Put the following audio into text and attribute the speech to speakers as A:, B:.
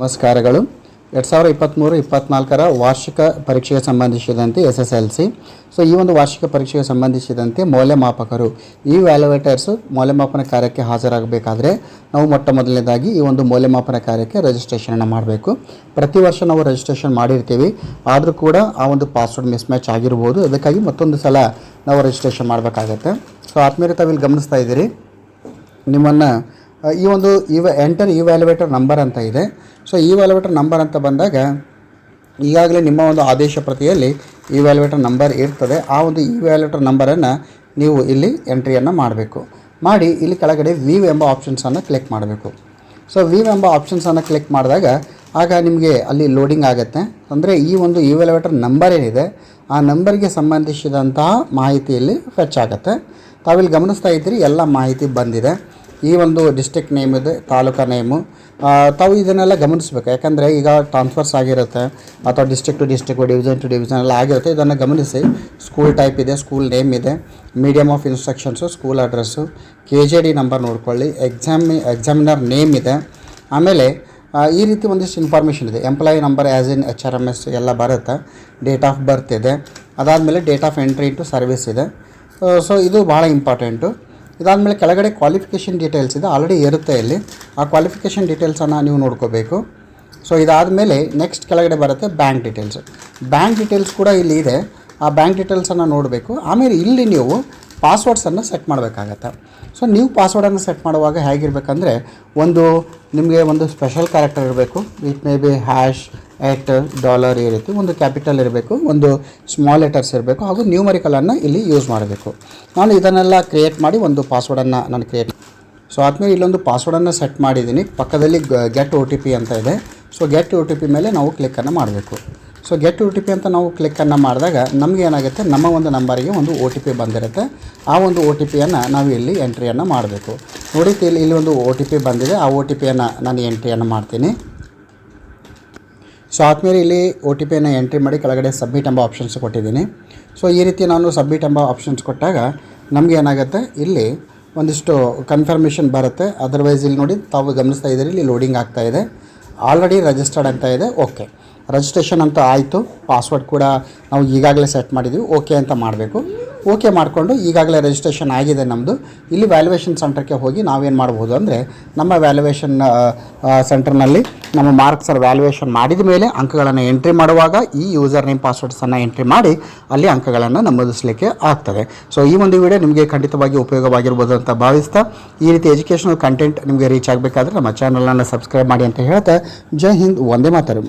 A: ನಮಸ್ಕಾರಗಳು. ಎರಡು ಸಾವಿರ ಇಪ್ಪತ್ತ್ಮೂರು ಇಪ್ಪತ್ತ್ನಾಲ್ಕರ ವಾರ್ಷಿಕ ಪರೀಕ್ಷೆಗೆ ಸಂಬಂಧಿಸಿದಂತೆ S S L C. So ಈ ಒಂದು ವಾರ್ಷಿಕ ಪರೀಕ್ಷೆಗೆ ಸಂಬಂಧಿಸಿದಂತೆ ಮೌಲ್ಯಮಾಪಕರು, ಈ ವ್ಯಾಲ್ಯುವೇಟರ್ಸು ಮೌಲ್ಯಮಾಪನ ಕಾರ್ಯಕ್ಕೆ ಹಾಜರಾಗಬೇಕಾದ್ರೆ ನಾವು ಮೊಟ್ಟ ಮೊದಲನೇದಾಗಿ ಈ ಒಂದು ಮೌಲ್ಯಮಾಪನ ಕಾರ್ಯಕ್ಕೆ ರಿಜಿಸ್ಟ್ರೇಷನನ್ನು ಮಾಡಬೇಕು. ಪ್ರತಿ ವರ್ಷ ನಾವು ರಿಜಿಸ್ಟ್ರೇಷನ್ ಮಾಡಿರ್ತೀವಿ. ಆದರೂ ಕೂಡ ಆ ಒಂದು ಪಾಸ್ವರ್ಡ್ ಮಿಸ್ ಮ್ಯಾಚ್ ಆಗಿರ್ಬೋದು. ಅದಕ್ಕಾಗಿ ಮತ್ತೊಂದು ಸಲ ನಾವು ರಿಜಿಸ್ಟ್ರೇಷನ್ ಮಾಡಬೇಕಾಗತ್ತೆ. ಸೊ ಆತ್ಮೀಯರು ತಾವಿಲ್ಲಿ ಗಮನಿಸ್ತಾ ಇದ್ದೀರಿ. ನಿಮ್ಮನ್ನು ಈ ಒಂದು ಇವ ಎಂಟರ್ ಈ ವ್ಯಾಲ್ಯುವೇಟರ್ ನಂಬರ್ ಅಂತ ಇದೆ. ಸೊ ಈ ವ್ಯಾಲ್ಯುವೇಟರ್ ನಂಬರ್ ಅಂತ ಬಂದಾಗ, ಈಗಾಗಲೇ ನಿಮ್ಮ ಒಂದು ಆದೇಶ ಪ್ರತಿಯಲ್ಲಿ ಇ ವ್ಯಾಲ್ಯುವೇಟರ್ ನಂಬರ್ ಇರ್ತದೆ. ಆ ಒಂದು ಇ ವ್ಯಾಲ್ಯುವೇಟರ್ ನಂಬರನ್ನು ನೀವು ಇಲ್ಲಿ ಎಂಟ್ರಿಯನ್ನು ಮಾಡಬೇಕು. ಮಾಡಿ, ಇಲ್ಲಿ ಕೆಳಗಡೆ ವಿವ್ ಎಂಬ ಆಪ್ಷನ್ಸನ್ನು ಕ್ಲಿಕ್ ಮಾಡಬೇಕು. ಸೊ ವೀವ್ ಎಂಬ ಆಪ್ಷನ್ಸನ್ನು ಕ್ಲಿಕ್ ಮಾಡಿದಾಗ, ಆಗ ನಿಮಗೆ ಅಲ್ಲಿ ಲೋಡಿಂಗ್ ಆಗುತ್ತೆ. ಅಂದರೆ ಈ ಒಂದು ಇ ವ್ಯಾಲ್ಯುವೇಟರ್ ನಂಬರ್ ಏನಿದೆ, ಆ ನಂಬರ್ಗೆ ಸಂಬಂಧಿಸಿದಂತಹ ಮಾಹಿತಿಯಲ್ಲಿ ಫೆಚ್ ಆಗುತ್ತೆ. ತಾವಿಲ್ಲಿ ಗಮನಿಸ್ತಾ ಇದ್ದೀರಿ, ಎಲ್ಲ ಮಾಹಿತಿ ಬಂದಿದೆ. ಈ ಒಂದು ಡಿಸ್ಟಿಕ್ ನೇಮ್ ಇದೆ, ತಾಲೂಕಾ ನೇಮು ತಾವು ಇದನ್ನೆಲ್ಲ ಗಮನಿಸಬೇಕು. ಯಾಕಂದರೆ ಈಗ ಟ್ರಾನ್ಸ್ಫರ್ಸ್ ಆಗಿರುತ್ತೆ, ಅಥವಾ district to district division to division ಎಲ್ಲ ಆಗಿರುತ್ತೆ. ಇದನ್ನು ಗಮನಿಸಿ. ಸ್ಕೂಲ್ ಟೈಪ್ ಇದೆ ಸ್ಕೂಲ್ ನೇಮ್ ಇದೆ. Medium of instructions school address K G D number ನೋಡ್ಕೊಳ್ಳಿ. ಎಕ್ಸಾಮ್ ಎಕ್ಸಾಮಿನರ್ ನೇಮ್ ಇದೆ. ಆಮೇಲೆ ಈ ರೀತಿ ಒಂದಿಷ್ಟು ಇನ್ಫಾರ್ಮೇಷನ್ ಇದೆ. Employee number as in H R M S ಎಲ್ಲ ಬರುತ್ತೆ. ಡೇಟ್ ಆಫ್ ಬರ್ತ್ ಇದೆ. ಅದಾದಮೇಲೆ date of entry into service ಇದೆ. ಸೊ ಇದು ಭಾಳ ಇಂಪಾರ್ಟೆಂಟು ಇದಾದಮೇಲೆ ಕೆಳಗಡೆ ಕ್ವಾಲಿಫಿಕೇಷನ್ ಡೀಟೇಲ್ಸ್ ಇದೆ ಆಲ್ರೆಡಿ ಇರುತ್ತೆ ಇಲ್ಲಿ. ಆ ಕ್ವಾಲಿಫಿಕೇಷನ್ ಡೀಟೇಲ್ಸನ್ನು ನೀವು ನೋಡ್ಕೋಬೇಕು. ಸೊ ಇದಾದಮೇಲೆ ನೆಕ್ಸ್ಟ್ ಕೆಳಗಡೆ ಬರುತ್ತೆ ಬ್ಯಾಂಕ್ ಡೀಟೇಲ್ಸ್ ಬ್ಯಾಂಕ್ ಡೀಟೇಲ್ಸ್ ಕೂಡ ಇಲ್ಲಿ ಇದೆ. ಆ ಬ್ಯಾಂಕ್ ಡೀಟೇಲ್ಸನ್ನು ನೋಡಬೇಕು. ಆಮೇಲೆ ಇಲ್ಲಿ ನೀವು ಪಾಸ್ವರ್ಡ್ಸನ್ನು ಸೆಟ್ ಮಾಡಬೇಕಾಗತ್ತೆ. ಸೊ ನೀವು ಪಾಸ್ವರ್ಡನ್ನು ಸೆಟ್ ಮಾಡುವಾಗ ಹೇಗಿರಬೇಕಂದ್ರೆ, ಒಂದು ನಿಮಗೆ ಒಂದು ಸ್ಪೆಷಲ್ ಕ್ಯಾರೆಕ್ಟರ್ ಇರಬೇಕು. It may be hash at dollar ಈ ರೀತಿ ಒಂದು ಕ್ಯಾಪಿಟಲ್ ಇರಬೇಕು. ಒಂದು ಸ್ಮಾಲ್ ಲೆಟರ್ಸ್ ಇರಬೇಕು. ಹಾಗೂ ನ್ಯೂಮರಿಕಲನ್ನು ಇಲ್ಲಿ ಯೂಸ್ ಮಾಡಬೇಕು. ನಾನು ಇದನ್ನೆಲ್ಲ ಕ್ರಿಯೇಟ್ ಮಾಡಿ ಒಂದು ಪಾಸ್ವರ್ಡನ್ನು ನಾನು ಕ್ರಿಯೇಟ್ ಸೊ ಆದಮೇಲೆ ಇಲ್ಲೊಂದು ಪಾಸ್ವರ್ಡನ್ನು ಸೆಟ್ ಮಾಡಿದ್ದೀನಿ. ಪಕ್ಕದಲ್ಲಿ ಗೆಟ್ ಒ ಅಂತ ಇದೆ. ಸೊ ಗೆಟ್ ಒ ಮೇಲೆ ನಾವು ಕ್ಲಿಕ್ಕನ್ನು ಮಾಡಬೇಕು. So get O T P ಅಂತ ನಾವು ಕ್ಲಿಕ್ಕನ್ನು ಮಾಡಿದಾಗ ನಮಗೆ ಏನಾಗುತ್ತೆ? ನಮ್ಮ ಒಂದು ನಂಬರಿಗೆ ಒಂದು ಒ ಟಿ ಪಿ ಬಂದಿರುತ್ತೆ. ಆ ಒಂದು ಒ ಟಿ ಪಿಯನ್ನು ನಾವು ಇಲ್ಲಿ ಎಂಟ್ರಿಯನ್ನು ಮಾಡಬೇಕು. ನೋಡಿ, ಇಲ್ಲಿ ಇಲ್ಲಿ ಒಂದು ಒ ಟಿ ಪಿ ಬಂದಿದೆ. ಆ ಒ ಟಿ ಪಿಯನ್ನು ನಾನು ಎಂಟ್ರಿಯನ್ನು ಮಾಡ್ತೀನಿ. ಸೊ ಆದಮೇಲೆ ಇಲ್ಲಿ ಒ ಟಿ ಪಿಯನ್ನು ಎಂಟ್ರಿ ಮಾಡಿ ಕೆಳಗಡೆ ಸಬ್ಮಿಟ್ ಎಂಬ ಆಪ್ಷನ್ಸ್ ಕೊಟ್ಟಿದ್ದೀನಿ. ಸೊ ಈ ರೀತಿ ನಾನು ಸಬ್ಮಿಟ್ ಎಂಬ ಆಪ್ಷನ್ಸ್ ಕೊಟ್ಟಾಗ ನಮಗೆ ಏನಾಗುತ್ತೆ? ಇಲ್ಲಿ ಒಂದಿಷ್ಟು ಕನ್ಫರ್ಮೇಷನ್ ಬರುತ್ತೆ. ಅದರ್ವೈಸ್ ಇಲ್ಲಿ ನೋಡಿ ತಾವು ಗಮನಿಸ್ತಾ ಇದ್ದೀರಿ, ಇಲ್ಲಿ ಲೋಡಿಂಗ್ ಆಗ್ತಾ ಇದೆ. ಆಲ್ರೆಡಿ ರಿಜಿಸ್ಟರ್ಡ್ ಅಂತ ಇದೆ. ಓಕೆ ರಿಜಿಸ್ಟ್ರೇಷನ್ ಅಂತ ಆಯಿತು. ಪಾಸ್ವರ್ಡ್ ಕೂಡ ನಾವು ಈಗಾಗಲೇ ಸೆಟ್ ಮಾಡಿದ್ದೀವಿ ಓಕೆ ಅಂತ ಮಾಡಬೇಕು. ಓಕೆ ಮಾಡಿಕೊಂಡು ಈಗಾಗಲೇ ರಿಜಿಸ್ಟ್ರೇಷನ್ ಆಗಿದೆ ನಮ್ಮದು ಇಲ್ಲಿ ವ್ಯಾಲ್ಯುವೇಷನ್ ಸೆಂಟರ್ಗೆ ಹೋಗಿ ನಾವೇನು ಮಾಡ್ಬೋದು ಅಂದರೆ ನಮ್ಮ ವ್ಯಾಲ್ಯುವೇಷನ್ ಸೆಂಟರ್ನಲ್ಲಿ ನಮ್ಮ ಮಾರ್ಕ್ಸರ್ ವ್ಯಾಲ್ಯುವೇಷನ್ ಮಾಡಿದ ಮೇಲೆ ಅಂಕಗಳನ್ನು ಎಂಟ್ರಿ ಮಾಡುವಾಗ ಈ ಯೂಸರ್ ನೇಮ್ ಪಾಸ್ವರ್ಡ್ಸನ್ನು ಎಂಟ್ರಿ ಮಾಡಿ ಅಲ್ಲಿ ಅಂಕಗಳನ್ನು ನಮೂದಿಸಲಿಕ್ಕೆ ಆಗ್ತದೆ. ಸೊ ಈ ಒಂದು ವಿಡಿಯೋ ನಿಮಗೆ ಖಂಡಿತವಾಗಿ ಉಪಯೋಗವಾಗಿರ್ಬೋದು ಅಂತ ಭಾವಿಸ್ತಾ ಈ ರೀತಿ ಎಜುಕೇಷನಲ್ ಕಂಟೆಂಟ್ ನಿಮಗೆ ರೀಚ್ ಆಗಬೇಕಾದ್ರೆ ನಮ್ಮ ಚಾನಲನ್ನು ಸಬ್ಸ್ಕ್ರೈಬ್ ಮಾಡಿ ಅಂತ ಹೇಳ್ತಾ ಜೈ ಹಿಂದ್ ಒಂದೇ ಮಾತರು.